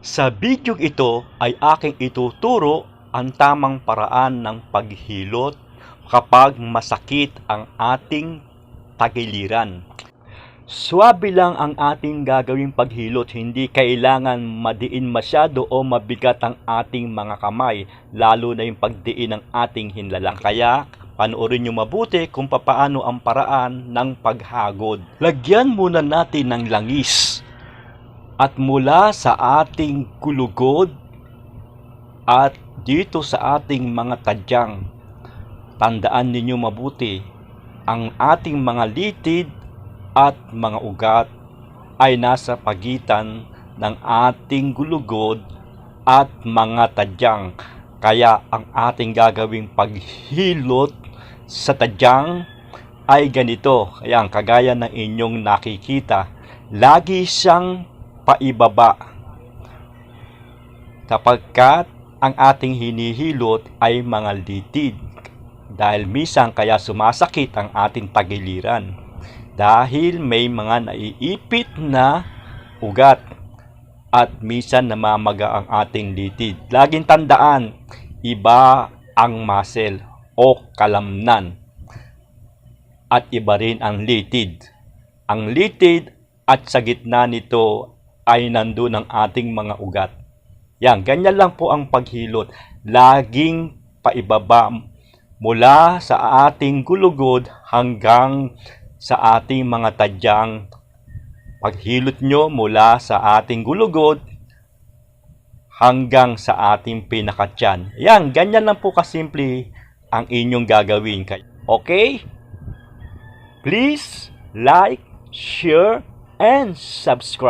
Sa video ito ay aking ituturo ang tamang paraan ng paghilot kapag masakit ang ating tagiliran. Swabe lang ang ating gagawing paghilot, hindi kailangan madiin masyado o mabigat ang ating mga kamay, lalo na yung pagdiin ng ating hinlalang. Kaya, panoorin nyo mabuti kung papaano ang paraan ng paghagod. Lagyan muna natin ng langis at mula sa ating kulugod at dito sa ating mga tadyang. Tandaan ninyo mabuti, ang ating mga litid at mga ugat ay nasa pagitan ng ating gulugod at mga tadyang. Kaya ang ating gagawing paghilot sa tadyang ay ganito. Ayan, kagaya ng inyong nakikita. Lagi siyang paibaba. Kapagkat ang ating hinihilot ay mga litid. Dahil misang kaya sumasakit ang ating tagiliran. Dahil may mga naiipit na ugat at misan namamaga ang ating litid. Laging tandaan, iba ang muscle o kalamnan at iba rin ang litid. Ang litid at sa gitna nito ay nandun ang ating mga ugat. Yan, ganyan lang po ang paghilot. Laging paibaba mula sa ating gulugod hanggang sa ating mga tadyang. Paghilot nyo mula sa ating gulugod hanggang sa ating pinakatyan. Yan, ganyan lang po kasimple ang inyong gagawin. Okay? Please like, share, and subscribe.